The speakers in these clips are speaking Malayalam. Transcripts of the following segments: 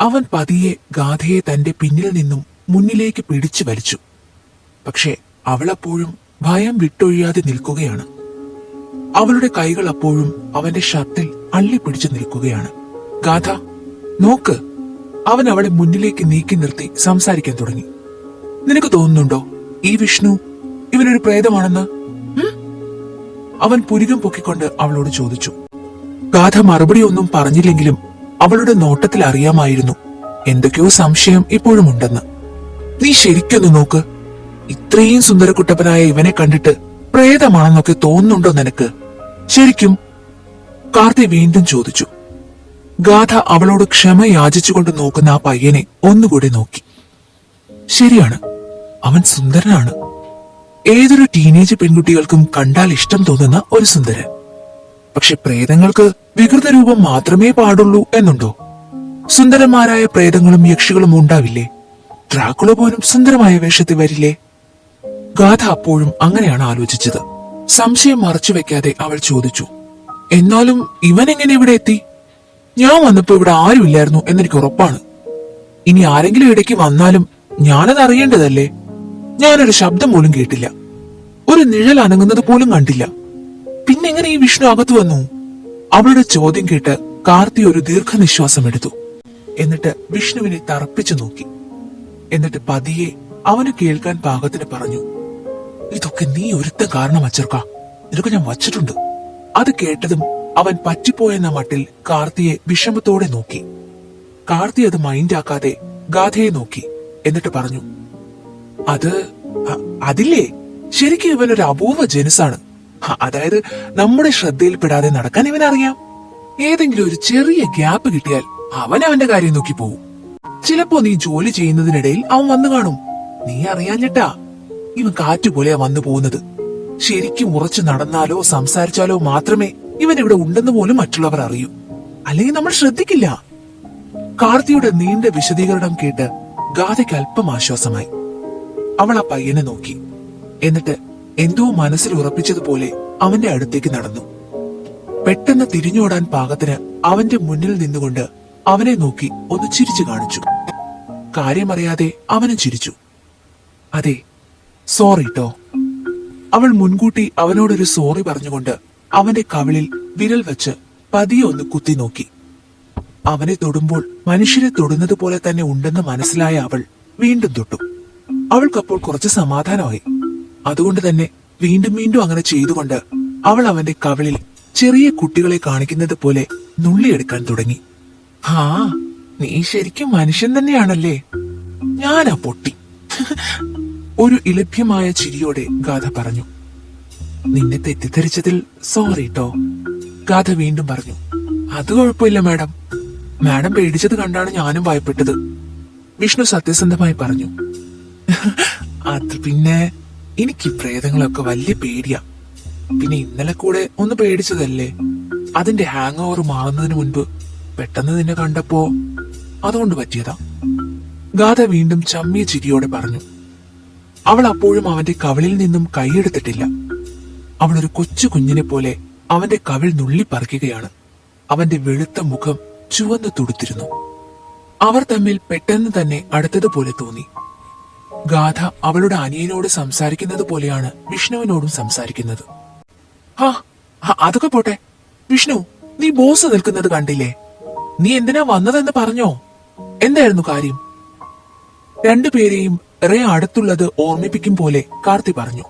അവൻ പതിയെ ഗാഥയെ തന്റെ പിന്നിൽ നിന്നും മുന്നിലേക്ക് പിടിച്ചു വലിച്ചു. പക്ഷേ അവളപ്പോഴും ഭയം വിട്ടൊഴിയാതെ നിൽക്കുകയാണ്. അവളുടെ കൈകൾ അപ്പോഴും അവന്റെ ഷർട്ടിൽ അള്ളിപ്പിടിച്ചു നിൽക്കുകയാണ്. ഗാഥ നോക്ക്. അവൻ അവളെ മുന്നിലേക്ക് നീക്കി നിർത്തി സംസാരിക്കാൻ തുടങ്ങി. നിനക്ക് തോന്നുന്നുണ്ടോ ഈ വിഷ്ണു ഇവനൊരു പ്രേതമാണെന്ന്? അവൻ പുരികം പൊക്കിക്കൊണ്ട് അവളോട് ചോദിച്ചു. ഗാഥ മറുപടി ഒന്നും പറഞ്ഞില്ലെങ്കിലും അവളുടെ നോട്ടത്തിൽ അറിയാമായിരുന്നു. എന്തൊക്കെയോ സംശയം ഇപ്പോഴും ഉണ്ടെന്ന്. നീ ശരിക്കൊന്ന് നോക്ക്. ഇത്രയും സുന്ദരക്കുട്ടപ്പനായ ഇവനെ കണ്ടിട്ട് പ്രേതമാണെന്നൊക്കെ തോന്നുന്നുണ്ടോ നിനക്ക്? ശരിക്കും? കാർത്തി വീണ്ടും ചോദിച്ചു. ഗാഥ അവളോട് ക്ഷമ യാചിച്ചുകൊണ്ട് നോക്കുന്ന ആ പയ്യനെ ഒന്നുകൂടി നോക്കി. ശരിയാണ്. അവൻ സുന്ദരനാണ്. ഏതൊരു ടീനേജ് പെൺകുട്ടികൾക്കും കണ്ടാൽ ഇഷ്ടം തോന്നുന്ന ഒരു സുന്ദരൻ. പക്ഷെ പ്രേതങ്ങൾക്ക് വികൃത രൂപം മാത്രമേ പാടുള്ളൂ എന്നുണ്ടോ? സുന്ദരന്മാരായ പ്രേതങ്ങളും യക്ഷികളും ഉണ്ടാവില്ലേ? ഡ്രാക്കുള പോലും സുന്ദരമായ വേഷത്തിൽ വരില്ലേ? ഗാഥ അപ്പോഴും അങ്ങനെയാണ് ആലോചിച്ചത്. സംശയം മറച്ചു വെക്കാതെ അവൾ ചോദിച്ചു എന്നാലും ഇവൻ എങ്ങനെ ഇവിടെ എത്തി? ഞാൻ വന്നപ്പോ ഇവിടെ ആരുമില്ലായിരുന്നു എന്നെനിക്ക് ഉറപ്പാണ്. ഇനി ആരെങ്കിലും ഇടയ്ക്ക് വന്നാലും ഞാനത് അറിയേണ്ടതല്ലേ? ഞാനൊരു ശബ്ദം പോലും കേട്ടില്ല. ഒരു നിഴൽ അനങ്ങുന്നത് പോലും കണ്ടില്ല. പിന്നെങ്ങനെ ഈ വിഷ്ണു അകത്തു വന്നു? അവളുടെ ചോദ്യം കേട്ട് കാർത്തി ഒരു ദീർഘനിശ്വാസം എടുത്തു. എന്നിട്ട് വിഷ്ണുവിനെ തറപ്പിച്ചു നോക്കി. എന്നിട്ട് പതിയെ അവന് കേൾക്കാൻ പാകത്തിന് പറഞ്ഞു ഇതൊക്കെ നീ ഒരുത്ത കാരണം അച്ചർക്ക. ഇതൊക്കെ ഞാൻ വച്ചിട്ടുണ്ട്. അത് കേട്ടതും അവൻ പറ്റിപ്പോയെന്ന മട്ടിൽ കാർത്തിയെ വിഷമത്തോടെ നോക്കി. കാർത്തി അത് മൈൻഡാക്കാതെ ഗാഥയെ നോക്കി. എന്നിട്ട് പറഞ്ഞു അത് അതില്ലേ? ശരിക്കും ഇവനൊരു അപൂർവ ജനുസാണ്. അതായത് നമ്മുടെ ശ്രദ്ധയിൽപ്പെടാതെ നടക്കാൻ ഇവനറിയാം. ഏതെങ്കിലും ഒരു ചെറിയ ഗ്യാപ്പ് കിട്ടിയാൽ അവൻ അവന്റെ കാര്യം നോക്കി പോകും ചിലപ്പോ നീ ജോലി ചെയ്യുന്നതിനിടയിൽ അവൻ വന്നു കാണും. നീ അറിയാഞ്ഞിട്ടാ ഇവൻ കാറ്റുപോലെയാ വന്നു പോകുന്നത്. ശരിക്കും ഉറച്ചു നടന്നാലോ സംസാരിച്ചാലോ മാത്രമേ ഇവൻ ഇവിടെ ഉണ്ടെന്ന് പോലും മറ്റുള്ളവർ അറിയൂ. അല്ലെങ്കിൽ നമ്മൾ ശ്രദ്ധിക്കില്ല. കാർത്തിയുടെ നീണ്ട വിശദീകരണം കേട്ട് ഗാഥയ്ക്ക് അല്പം ആശ്വാസമായി. അവൾ ആ പയ്യനെ നോക്കി. എന്നിട്ട് എന്തോ മനസ്സിൽ ഉറപ്പിച്ചതുപോലെ അവന്റെ അടുത്തേക്ക് നടന്നു. പെട്ടെന്ന് തിരിഞ്ഞോടാൻ പാകത്തിന് അവന്റെ മുന്നിൽ നിന്നുകൊണ്ട് അവനെ നോക്കി ഒന്ന് ചിരിച്ചു കാണിച്ചു. കാര്യമറിയാതെ അവനും ചിരിച്ചു. അതെ സോറി ട്ടോ. അവൾ മുൻകൂട്ടി അവനോടൊരു സോറി പറഞ്ഞുകൊണ്ട് അവന്റെ കവിളിൽ വിരൽ വെച്ച് പതിയെ ഒന്ന് കുത്തി നോക്കി. അവനെ തൊടുമ്പോൾ മനുഷ്യരെ തൊടുന്നത് പോലെ തന്നെ ഉണ്ടെന്ന് മനസ്സിലായ അവൾ വീണ്ടും തൊട്ടു. അവൾക്കപ്പോൾ കുറച്ച് സമാധാനമായി. അതുകൊണ്ട് തന്നെ വീണ്ടും വീണ്ടും അങ്ങനെ ചെയ്തുകൊണ്ട് അവൾ അവന്റെ കവളിൽ ചെറിയ കുട്ടികളെ കാണിക്കുന്നത് പോലെ നുള്ളിയെടുക്കാൻ തുടങ്ങി. ആ നീ ശരിക്കും മനുഷ്യൻ തന്നെയാണല്ലേ? ഞാനാ പൊട്ടി. ഒരു ഇലഭ്യമായ ചിരിയോടെ ഗാഥ പറഞ്ഞു. നിന്നെ തെറ്റിദ്ധരിച്ചതിൽ സോറി ട്ടോ ഗാഥ വീണ്ടും പറഞ്ഞു. അത് കുഴപ്പമില്ല മാഡം. മാഡം പേടിച്ചത് കണ്ടാണ് ഞാനും ഭയപ്പെട്ടത് വിഷ്ണു സത്യസന്ധമായി പറഞ്ഞു. അത് പിന്നെ എനിക്ക് പ്രേതങ്ങളൊക്കെ വലിയ പേടിയാ. പിന്നെ ഇന്നലെ കൂടെ ഒന്ന് പേടിച്ചതല്ലേ? അതിന്റെ ഹാങ് ഓവർ മാറുന്നതിന് മുൻപ് പെട്ടെന്ന് നിന്നെ കണ്ടപ്പോ അതുകൊണ്ട് പറ്റിയതാ. ഗാഥ വീണ്ടും ചമ്മിയ ചിരിയോടെ പറഞ്ഞു. അവൾ അപ്പോഴും അവന്റെ കവിളിൽ നിന്നും കൈയെടുത്തിട്ടില്ല. അവൾ ഒരു കൊച്ചു കുഞ്ഞിനെ പോലെ അവന്റെ കവിൾ നുള്ളിപ്പറിക്കുകയാണ്. അവന്റെ വെളുത്ത മുഖം ചുവന്നു തുടുത്തിരുന്നു. അവർ തമ്മിൽ പെട്ടെന്ന് തന്നെ അടുത്തതുപോലെ തോന്നി. ഗാഥ അവളുടെ അനിയനോട് സംസാരിക്കുന്നത് പോലെയാണ് വിഷ്ണുവിനോടും സംസാരിക്കുന്നത്. ആ, അതൊക്കെ പോട്ടെ. വിഷ്ണു നീ ബോസ് നിൽക്കുന്നത് കണ്ടില്ലേ? നീ എന്തിനാ വന്നതെന്ന് പറഞ്ഞോ? എന്തായിരുന്നു കാര്യം? രണ്ടുപേരെയും റേ അടുത്തുള്ളത് ഓർമ്മിപ്പിക്കും പോലെ കാർത്തി പറഞ്ഞു.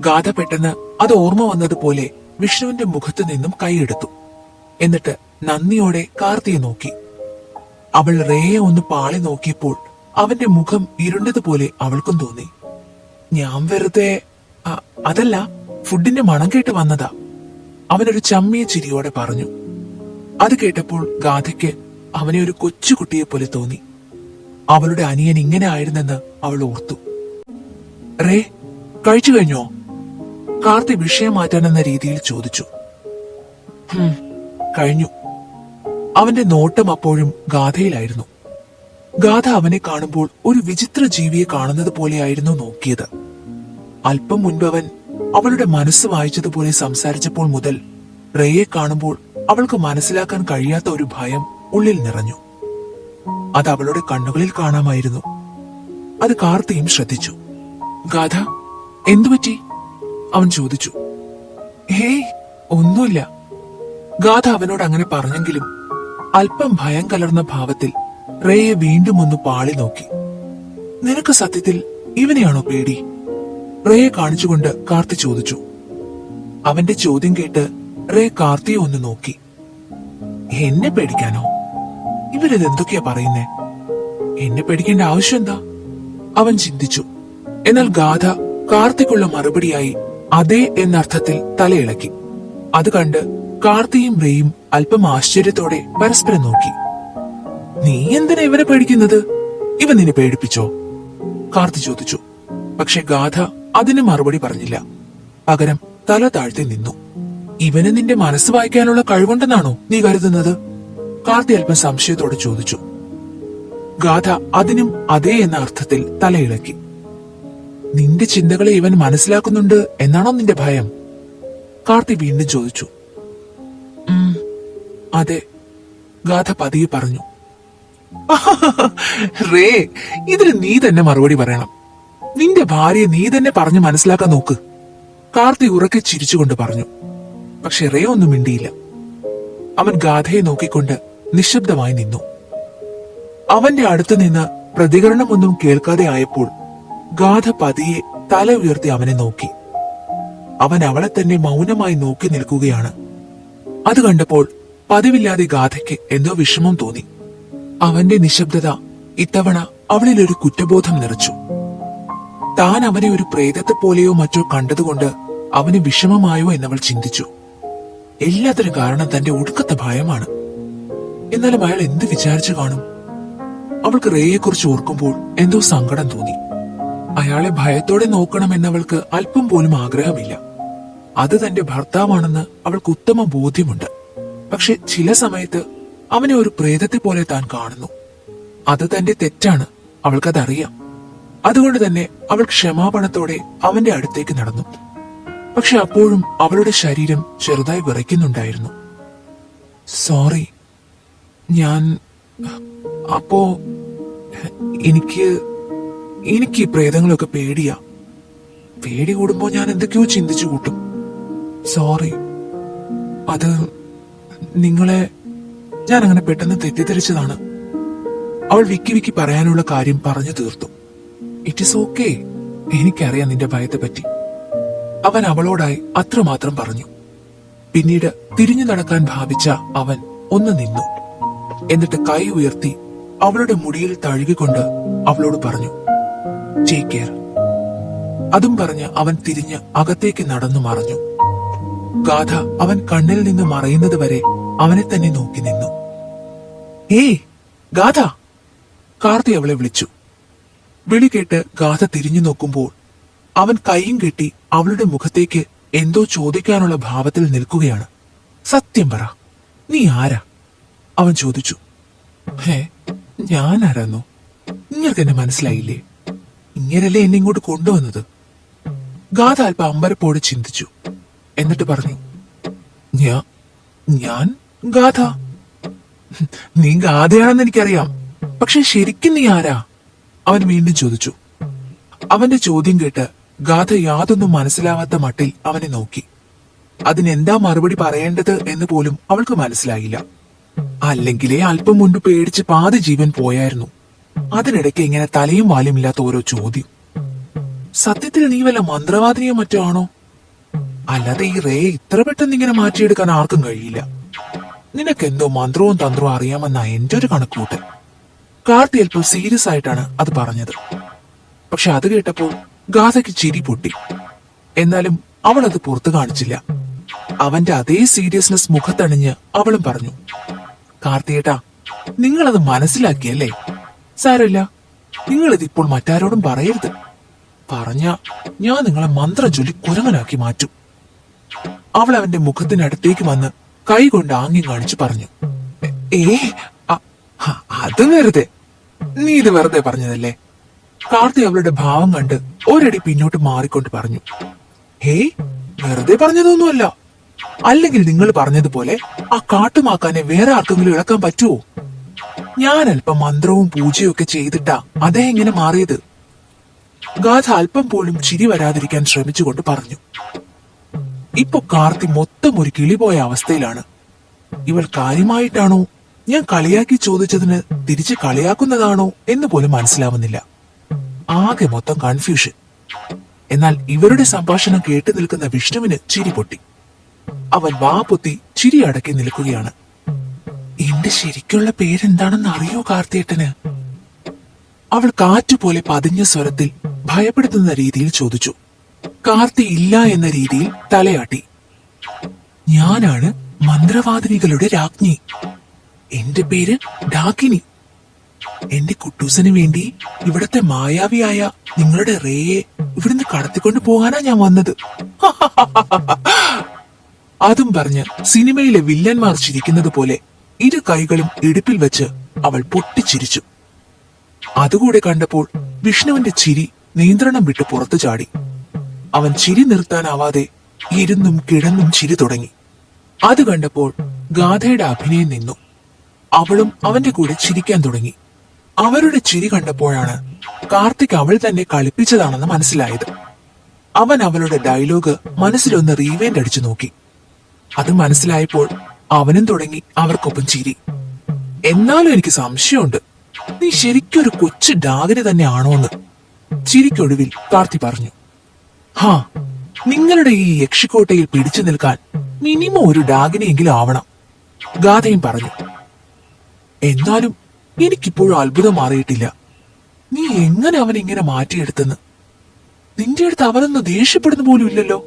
ഗാഥ പെട്ടെന്ന് അത് ഓർമ്മ വന്നതുപോലെ വിഷ്ണുവിന്റെ മുഖത്തു നിന്നും കൈയെടുത്തു. എന്നിട്ട് നന്ദിയോടെ കാർത്തിയെ നോക്കി. അവൾ റേയെ ഒന്ന് പാളി നോക്കിയപ്പോൾ അവന്റെ മുഖം ഇരുണ്ടതുപോലെ അവൾക്കും തോന്നി. ഞാൻ വെറുതെ അതല്ല ഫുഡിന്റെ മണം കേട്ട് വന്നതാ. അവനൊരു ചമ്മിയ ചിരിയോടെ പറഞ്ഞു. അത് കേട്ടപ്പോൾ ഗാഥയ്ക്ക് അവനെ ഒരു കൊച്ചുകുട്ടിയെ പോലെ തോന്നി. അവളുടെ അനിയൻ ഇങ്ങനെ ആയിരുന്നെന്ന് അവൾ ഓർത്തു. റേ കഴിച്ചു കഴിഞ്ഞോ? കാർത്തി വിഷയം മാറ്റാനെന്ന രീതിയിൽ ചോദിച്ചു. "ഹും, കഴിഞ്ഞു. അവന്റെ നോട്ടം അപ്പോഴും ഗാഥയിലായിരുന്നു. ഗാഥ അവനെ കാണുമ്പോൾ ഒരു വിചിത്ര ജീവിയെ കാണുന്നത് പോലെയായിരുന്നു നോക്കിയത്. അല്പം മുൻപ് അവൻ അവളുടെ മനസ്സ് വായിച്ചതുപോലെ സംസാരിച്ചപ്പോൾ മുതൽ റേയെ കാണുമ്പോൾ അവൾക്ക് മനസ്സിലാക്കാൻ കഴിയാത്ത ഒരു ഭയം ഉള്ളിൽ നിറഞ്ഞു. അത് അവളുടെ കണ്ണുകളിൽ കാണാമായിരുന്നു. അത് കാർത്തിയും ശ്രദ്ധിച്ചു. ഗാഥ എന്തുപറ്റി അവൻ ചോദിച്ചു. ഹേയ് ഒന്നുമില്ല. ഗാഥ അവനോട് അങ്ങനെ പറഞ്ഞെങ്കിലും അല്പം ഭയം കലർന്ന ഭാവത്തിൽ റേയെ വീണ്ടും ഒന്ന് പാളി നോക്കി. നിനക്ക് സത്യത്തിൽ ഇവനെയാണോ പേടി? റേയെ കാണിച്ചുകൊണ്ട് കാർത്തി ചോദിച്ചു. അവന്റെ ചോദ്യം കേട്ട് റേ കാർത്തിയെ ഒന്ന് നോക്കി. എന്നെ പേടിക്കാനോ? ഇവരിത് എന്തൊക്കെയാ പറയുന്നേ? എന്നെ പേടിക്കേണ്ട ആവശ്യം എന്താ? അവൻ ചിന്തിച്ചു. എന്നാൽ ഗാഥ കാർത്തിക്കുള്ള മറുപടിയായി അതെ എന്നർത്ഥത്തിൽ തലയിളക്കി. അത് കണ്ട് കാർത്തിയും റേയും അല്പം ആശ്ചര്യത്തോടെ പരസ്പരം നോക്കി. നീ എന്തിനാ ഇവരെ പേടിക്കുന്നത്? ഇവൻ നിന്നെ പേടിപ്പിച്ചോ? കാർത്തി ചോദിച്ചു. പക്ഷെ ഗാഥ അതിന് മറുപടി പറഞ്ഞില്ല. പകരം തല താഴ്ത്തി നിന്നു. ഇവന് നിന്റെ മനസ്സ് വായിക്കാനുള്ള കഴിവുണ്ടെന്നാണോ നീ കരുതുന്നത്? കാർത്തി അല്പം സംശയത്തോടെ ചോദിച്ചു. ഗാഥ അതിനും അതേ എന്ന അർത്ഥത്തിൽ തലയിളക്കി. നിന്റെ ചിന്തകളെ ഇവൻ മനസ്സിലാക്കുന്നുണ്ട് എന്നാണോ നിന്റെ ഭയം? കാർത്തി വീണ്ടും ചോദിച്ചു. അതെ. ഗാഥ പതിയെ പറഞ്ഞു. റേ ഇതിന് നീ തന്നെ മറുപടി പറയണം. നിന്റെ ഭാര്യയെ നീ തന്നെ പറഞ്ഞു മനസ്സിലാക്കാൻ നോക്ക്. കാർത്തി ഉറക്കെ ചിരിച്ചുകൊണ്ട് പറഞ്ഞു. പക്ഷെ റേ ഒന്നും മിണ്ടിയില്ല. അവൻ ഗാഥയെ നോക്കിക്കൊണ്ട് നിശബ്ദമായി നിന്നു. അവന്റെ അടുത്ത് നിന്ന് പ്രതികരണമൊന്നും കേൾക്കാതെ ആയപ്പോൾ ഗാഥ പതിയെ തല ഉയർത്തി അവനെ നോക്കി. അവൻ അവളെ തന്നെ മൗനമായി നോക്കി നിൽക്കുകയാണ്. അത് കണ്ടപ്പോൾ പതിവില്ലാതെ ഗാഥയ്ക്ക് എന്തോ വിഷമം തോന്നി. അവന്റെ നിശബ്ദത ഇത്തവണ അവളിൽ ഒരു കുറ്റബോധം നിറച്ചു. താൻ അവനെ ഒരു പ്രേതത്തെ പോലെയോ മറ്റോ കണ്ടതുകൊണ്ട് അവന് വിഷമമായോ എന്നവൾ ചിന്തിച്ചു. എല്ലാത്തിനും കാരണം തന്റെ ഒടുക്കത്തെ ഭയമാണ്. എന്നാലും അയാൾ എന്ത് വിചാരിച്ചു കാണും? അവൾക്ക് റേയെക്കുറിച്ച് ഓർക്കുമ്പോൾ എന്തോ സങ്കടം തോന്നി. അയാളെ ഭയത്തോടെ നോക്കണമെന്നവൾക്ക് അല്പം പോലും ആഗ്രഹമില്ല. അത് തന്റെ ഭർത്താവാണെന്ന് അവൾക്ക് ഉത്തമ ബോധ്യമുണ്ട്. പക്ഷെ ചില സമയത്ത് അവനെ ഒരു പ്രേതത്തെ പോലെ താൻ കാണുന്നു. അത് തന്റെ തെറ്റാണ്. അവൾക്കതറിയാം. അതുകൊണ്ട് തന്നെ അവൾ ക്ഷമാപണത്തോടെ അവന്റെ അടുത്തേക്ക് നടന്നു. പക്ഷെ അപ്പോഴും അവളുടെ ശരീരം ചെറുതായി വിറയ്ക്കുന്നുണ്ടായിരുന്നു. സോറി ഞാൻ അപ്പോ എനിക്ക് എനിക്ക് ഈ പ്രേതങ്ങളൊക്കെ പേടിയാ. പേടി കൂടുമ്പോ ഞാൻ എന്തൊക്കെയോ ചിന്തിച്ചു കൂട്ടും. സോറി അത് നിങ്ങളെ ഞാൻ അങ്ങനെ പെട്ടെന്ന് തെറ്റിദ്ധരിച്ചതാണ്. അവൾ വിക്കി വിക്കി പറയാനുള്ള കാര്യം പറഞ്ഞു തീർത്തു. ഇറ്റ് ഇസ് ഓക്കെ എനിക്കറിയാം നിന്റെ ഭയത്തെ പറ്റി. അവൻ അവളോടായി അത്രമാത്രം പറഞ്ഞു. പിന്നീട് തിരിഞ്ഞു നടക്കാൻ ഭാവിച്ച അവൻ ഒന്ന് നിന്നു. എന്നിട്ട് കൈ ഉയർത്തി അവളുടെ മുടിയിൽ തഴുകിക്കൊണ്ട് അവളോട് പറഞ്ഞു ടേക്ക് കെയർ അതും പറഞ്ഞ് അവൻ തിരിഞ്ഞ് അകത്തേക്ക് നടന്നു മറഞ്ഞു. ഗാഥ അവൻ കണ്ണിൽ നിന്ന് മറയുന്നത് വരെ അവനെ തന്നെ നോക്കി നിന്നു. ഏയ് ഗാഥ. കാർത്തി അവളെ വിളിച്ചു. വിളി കേട്ട് ഗാഥ തിരിഞ്ഞു നോക്കുമ്പോൾ അവൻ കൈയും കെട്ടി അവളുടെ മുഖത്തേക്ക് എന്തോ ചോദിക്കാനുള്ള ഭാവത്തിൽ നിൽക്കുകയാണ്. സത്യം പറ നീ ആരാ? അവൻ ചോദിച്ചു. ഹേ ഞാൻ ആരാന്നോ? നിങ്ങൾക്ക് എന്നെ മനസ്സിലായില്ലേ? ഇങ്ങനല്ലേ എന്നെ ഇങ്ങോട്ട് കൊണ്ടുവന്നത്? ഗാഥ അല്പ അമ്പരപ്പോടെ ചിന്തിച്ചു. എന്നിട്ട് പറഞ്ഞു ഞാൻ ഗാഥ. നീ ഗാഥയാണെന്ന് എനിക്കറിയാം. പക്ഷെ ശരിക്കും നീ ആരാ? അവൻ വീണ്ടും ചോദിച്ചു. അവന്റെ ചോദ്യം കേട്ട് ഗാഥ യാതൊന്നും മനസ്സിലാവാത്ത മട്ടിൽ അവനെ നോക്കി. അതിനെന്താ മറുപടി പറയേണ്ടത് എന്ന് പോലും അവൾക്ക് മനസ്സിലായില്ല. അല്ലെങ്കിലേ അല്പം മുൻപ് പേടിച്ച് പാതി ജീവൻ പോയായിരുന്നു. അതിനിടയ്ക്ക് ഇങ്ങനെ തലയും വാലും ഇല്ലാത്ത ഓരോ ചോദ്യം. സത്യത്തിൽ നീ വല്ല മന്ത്രവാദിനിയോ മറ്റോ ആണോ? അല്ലാതെ ഈ റേ ഇത്ര പെട്ടെന്ന് ഇങ്ങനെ മാറ്റിയെടുക്കാൻ ആർക്കും കഴിയില്ല. നിനക്കെന്തോ മന്ത്രവും തന്ത്രവും അറിയാമെന്ന എന്റെ ഒരു കണക്കൂട്ടൽ കാർത്തി അല്പം സീരിയസ് ആയിട്ടാണ് അത് പറഞ്ഞത്. പക്ഷെ അത് കേട്ടപ്പോൾ ഗാഥയ്ക്ക് ചിരി പൊട്ടി. എന്നാലും അവൾ അത് പുറത്തു കാണിച്ചില്ല. അവന്റെ അതേ സീരിയസ്നെസ് മുഖത്തണിഞ്ഞ് അവളും പറഞ്ഞു കാർത്തിയേട്ടാ നിങ്ങളത് മനസ്സിലാക്കിയല്ലേ? സാരമില്ല നിങ്ങളിത് ഇപ്പോൾ മറ്റാരോടും പറയരുത്. പറഞ്ഞ ഞാൻ നിങ്ങളെ മന്ത്രം ചൊല്ലി കുരങ്ങനാക്കി മാറ്റും. അവൾ അവന്റെ മുഖത്തിനടുത്തേക്ക് വന്ന് കൈ കൊണ്ട് ആംഗ്യം കാണിച്ചു പറഞ്ഞു ഏ അത് വെറുതെ. നീ ഇത് വെറുതെ പറഞ്ഞതല്ലേ? കാർത്തി അവളുടെ ഭാവം കണ്ട് ഒരടി പിന്നോട്ട് മാറിക്കൊണ്ട് പറഞ്ഞു ഹേ വെറുതെ പറഞ്ഞതൊന്നുമല്ല. അല്ലെങ്കിൽ നിങ്ങൾ പറഞ്ഞതുപോലെ ആ കാട്ടുമാക്കാനെ വേറെ ആർക്കെങ്കിലും ഇളക്കാൻ പറ്റുമോ ഞാൻ അല്പം മന്ത്രവും പൂജയും ഒക്കെ ചെയ്തിട്ടാ അദ്ദേഹം ഇങ്ങനെ മാറിയത്. ഗാഥ അല്പം പോലും ചിരി വരാതിരിക്കാൻ ശ്രമിച്ചുകൊണ്ട് പറഞ്ഞു ഇപ്പൊ കാർത്തി മൊത്തം ഒരു കിളിപോയ അവസ്ഥയിലാണ്. ഇവൾ കാര്യമായിട്ടാണോ ഞാൻ കളിയാക്കി ചോദിച്ചതിന് തിരിച്ച് കളിയാക്കുന്നതാണോ എന്ന് പോലും മനസ്സിലാവുന്നില്ല. ആകെ മൊത്തം കൺഫ്യൂഷൻ എന്നാൽ ഇവരുടെ സംഭാഷണം കേട്ടു നിൽക്കുന്ന വിഷ്ണുവിന് ചിരി പൊട്ടി. അവൻ വാ പൊത്തി ചിരി അടക്കി നിൽക്കുകയാണ്. എന്റെ ശരിക്കുള്ള പേരെന്താണെന്ന് അറിയോ കാർത്തിയേട്ടന്? അവൾ കാറ്റുപോലെ പതിഞ്ഞ സ്വരത്തിൽ ഭയപ്പെടുത്തുന്ന രീതിയിൽ ചോദിച്ചു. കാർത്തി ഇല്ല എന്ന രീതിയിൽ തലയാട്ടി. ഞാനാണ് മന്ത്രവാദിനികളുടെ രാജ്ഞി. എന്റെ പേര് ഡാകിനി എന്റെ കുട്ടൂസന് വേണ്ടി ഇവിടത്തെ മായാവിയായ നിങ്ങളുടെ റേയെ ഇവിടുന്ന് കടത്തിക്കൊണ്ടു പോകാനാ ഞാൻ വന്നത്. അതും പറഞ്ഞ് സിനിമയിലെ വില്ലന്മാർ ചിരിക്കുന്നത് പോലെ ഇരു കൈകളും ഇടുപ്പിൽ വെച്ച് അവൾ പൊട്ടിച്ചിരിച്ചു. അതുകൂടെ കണ്ടപ്പോൾ വിഷ്ണുവിന്റെ ചിരി നിയന്ത്രണം വിട്ട് പുറത്തു ചാടി. അവൻ ചിരി നിർത്താനാവാതെ ഇരുന്നും കിടന്നും ചിരി തുടങ്ങി. അത് കണ്ടപ്പോൾ ഗാഥയുടെ അഭിനയം നിന്നു. അവളും അവന്റെ കൂടെ ചിരിക്കാൻ തുടങ്ങി. അവരുടെ ചിരി കണ്ടപ്പോഴാണ് കാർത്തിക് അവൾ തന്നെ കളിപ്പിച്ചതാണെന്ന് മനസ്സിലായത്. അവൻ അവളുടെ ഡയലോഗ് മനസ്സിലൊന്ന് റീവേന്റ് അടിച്ചു നോക്കി. അത് മനസ്സിലായപ്പോൾ അവനും തുടങ്ങി അവർക്കൊപ്പം ചിരി. എന്നാലും എനിക്ക് സംശയമുണ്ട്. നീ ശരിക്കൊരു കൊച്ചു ഡാഗിന് തന്നെയാണോന്ന്. ചിരിക്കൊടുവിൽ കാർത്തി പറഞ്ഞു. ഹാ നിങ്ങളുടെ ഈ യക്ഷിക്കോട്ടയിൽ പിടിച്ചു നിൽക്കാൻ മിനിമം ഒരു ഡാഗിനെയെങ്കിലും ആവണം. ഗാഥയും പറഞ്ഞു എന്നാലും എനിക്കിപ്പോഴും അത്ഭുതം മാറിയിട്ടില്ല. നീ എങ്ങനെ അവൻ ഇങ്ങനെ മാറ്റിയെടുത്തെന്ന്? നിന്റെ അടുത്ത് അവനൊന്ന് ദേഷ്യപ്പെടുന്ന പോലും ഇല്ലല്ലോ.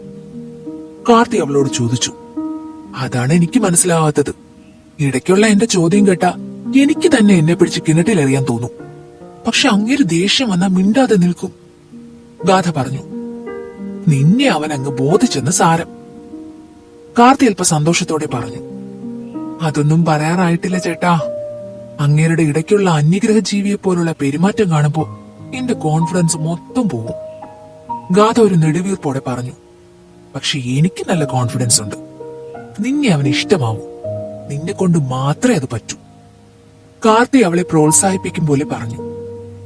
കാർത്തി അവളോട് ചോദിച്ചു അതാണ് എനിക്ക് മനസ്സിലാവാത്തത്. ഇടയ്ക്കുള്ള എന്റെ ചോദ്യം കേട്ട എനിക്ക് തന്നെ എന്നെ പിടിച്ച് കിണറ്റിലെറിയാൻ തോന്നും. പക്ഷെ അങ്ങേര് ദേഷ്യം വന്നാൽ മിണ്ടാതെ നിൽക്കും. ഗാഥ പറഞ്ഞു നിന്നെ അവൻ അങ്ങ് ബോധിച്ചെന്ന് സാരം. കാർത്തി അല്പ സന്തോഷത്തോടെ പറഞ്ഞു അതൊന്നും പറയാറായിട്ടില്ല ചേട്ടാ. അങ്ങേരുടെ ഇടയ്ക്കുള്ള അന്യഗ്രഹ ജീവിയെ പോലുള്ള പെരുമാറ്റം കാണുമ്പോൾ എന്റെ കോൺഫിഡൻസ് മൊത്തം പോകും ഗാഥ ഒരു നെടുവീർപ്പോടെ പറഞ്ഞു പക്ഷെ എനിക്ക് നല്ല കോൺഫിഡൻസ് ഉണ്ട്. നിന്നെ അവന് ഇഷ്ടമാവും. നിന്നെ കൊണ്ട് മാത്രമേ അത് പറ്റൂ. കാർത്തി അവളെ പ്രോത്സാഹിപ്പിക്കും പോലെ പറഞ്ഞു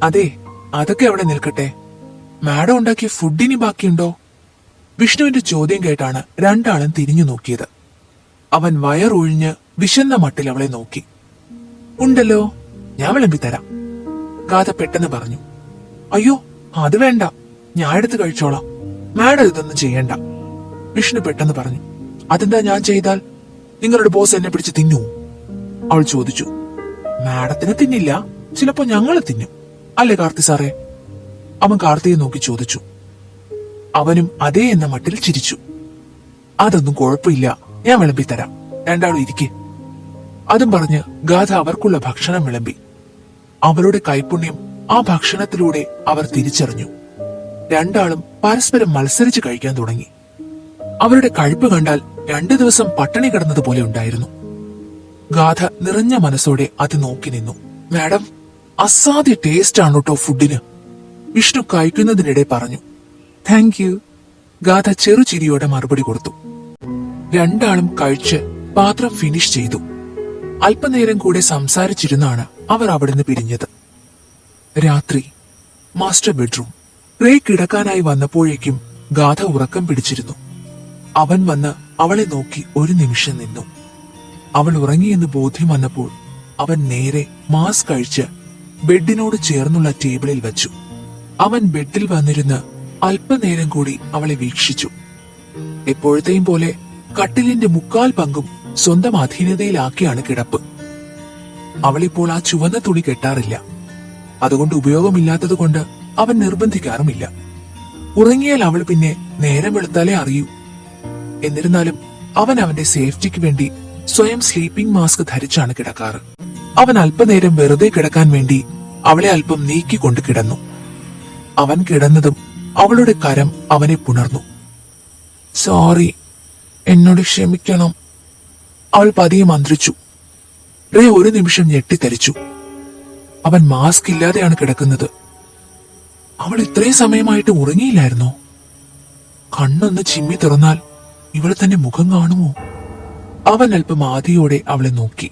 അതെ അതൊക്കെ അവിടെ നിൽക്കട്ടെ. മാഡം ഉണ്ടാക്കിയ ഫുഡിന് ബാക്കിയുണ്ടോ? വിഷ്ണുവിന്റെ ചോദ്യം കേട്ടാണ് രണ്ടാളും തിരിഞ്ഞു നോക്കിയത്. അവൻ വയറൊഴിഞ്ഞ് വിശന്ന മട്ടിൽ അവളെ നോക്കി. ഉണ്ടല്ലോ ഞാൻ വിളമ്പി തരാം ഗാഥ പെട്ടെന്ന് പറഞ്ഞു. അയ്യോ അത് വേണ്ട ഞാൻ എടുത്ത് കഴിച്ചോളാം. മാഡം ഇതൊന്നും ചെയ്യണ്ട വിഷ്ണു പെട്ടെന്ന് പറഞ്ഞു. അതെന്താ ഞാൻ ചെയ്താൽ? നിങ്ങളുടെ ബോസ് എന്നെ പിടിച്ച് തിന്നു? അവൾ ചോദിച്ചു. മാഡത്തിന് തിന്നില്ല ചിലപ്പോ ഞങ്ങൾ തിന്നും അല്ലേ കാർത്തി സാറേ? അവൻ കാർത്തിയെ നോക്കി ചോദിച്ചു. അവനും അതേ എന്ന മട്ടിൽ ചിരിച്ചു. അതൊന്നും കുഴപ്പമില്ല. ഞാൻ വിളമ്പി തരാം. രണ്ടാളും ഇരിക്കെ. അതും പറഞ്ഞ് ഗാഥ അവർക്കുള്ള ഭക്ഷണം വിളമ്പി. അവരുടെ കൈപുണ്യം ആ ഭക്ഷണത്തിലൂടെ അവർ തിരിച്ചറിഞ്ഞു. രണ്ടാളും പരസ്പരം മത്സരിച്ച് കഴിക്കാൻ തുടങ്ങി. അവരുടെ കഴിപ്പ് കണ്ടാൽ രണ്ടു ദിവസം പട്ടിണി കിടന്നതുപോലെ ഉണ്ടായിരുന്നു. ഗാഥ നിറഞ്ഞ മനസ്സോടെ അത് നോക്കി നിന്നു. മാഡം അസാധ്യ ടേസ്റ്റ് ആണ് കേട്ടോ ഫുഡിന് വിഷ്ണു കഴിക്കുന്നതിനിടെ പറഞ്ഞു. താങ്ക് യു ഗാഥ ചെറുചിരിയോടെ മറുപടി കൊടുത്തു. രണ്ടാളും കഴിച്ച് പാത്രം ഫിനിഷ് ചെയ്തു. അല്പനേരം കൂടെ സംസാരിച്ചിരുന്നാണ് അവർ അവിടുന്ന് പിരിഞ്ഞത്. രാത്രി മാസ്റ്റർ ബെഡ്റൂം റേ കിടക്കാനായി വന്നപ്പോഴേക്കും ഗാഥ ഉറക്കം പിടിച്ചിരുന്നു. അവൻ വന്ന് അവളെ നോക്കി ഒരു നിമിഷം നിന്നു. അവൾ ഉറങ്ങിയെന്ന് ബോധ്യം വന്നപ്പോൾ അവൻ നേരെ മാസ്ക് കഴിച്ച് ബെഡിനോട് ചേർന്നുള്ള ടേബിളിൽ വച്ചു. അവൻ ബെഡിൽ വന്നിരുന്ന് അല്പനേരം കൂടി അവളെ വീക്ഷിച്ചു. എപ്പോഴത്തെയും പോലെ കട്ടിലിന്റെ മുക്കാൽ പങ്കും സ്വന്തം അധീനതയിലാക്കിയാണ് കിടപ്പ്. അവളിപ്പോൾ ആ ചുവന്ന തുണി കെട്ടാറില്ല. അതുകൊണ്ട് ഉപയോഗമില്ലാത്തത് കൊണ്ട് അവൻ നിർബന്ധിക്കാറുമില്ല. ഉറങ്ങിയാൽ അവൾ പിന്നെ നേരം വെളുത്താലേ അറിയൂ. എന്നിരുന്നാലും അവൻ അവന്റെ സേഫ്റ്റിക്ക് വേണ്ടി സ്വയം സ്ലീപ്പിംഗ് മാസ്ക് ധരിച്ചാണ് കിടക്കാറ്. അവൻ അല്പനേരം വെറുതെ കിടക്കാൻ വേണ്ടി അവളെ അല്പം നീക്കിക്കൊണ്ട് കിടന്നു. അവൻ കിടന്നതും അവളുടെ കരം അവനെ പുണർന്നു. സോറി എന്നോട് ക്ഷമിക്കണം. അവൾ പതിയെ മന്ത്രിച്ചു. റേ ഒരു നിമിഷം ഞെട്ടിത്തരിച്ചു അവൻ മാസ്ക് ഇല്ലാതെയാണ് കിടക്കുന്നത്. അവൾ ഇത്രയും സമയമായിട്ട് ഉറങ്ങിയില്ലായിരുന്നോ? കണ്ണൊന്ന് ചിമ്മി തുറന്നാൽ ഇവൾ തന്നെ മുഖം കാണുമോ? അവൻ അല്പം ആദിയോടെ അവളെ നോക്കി.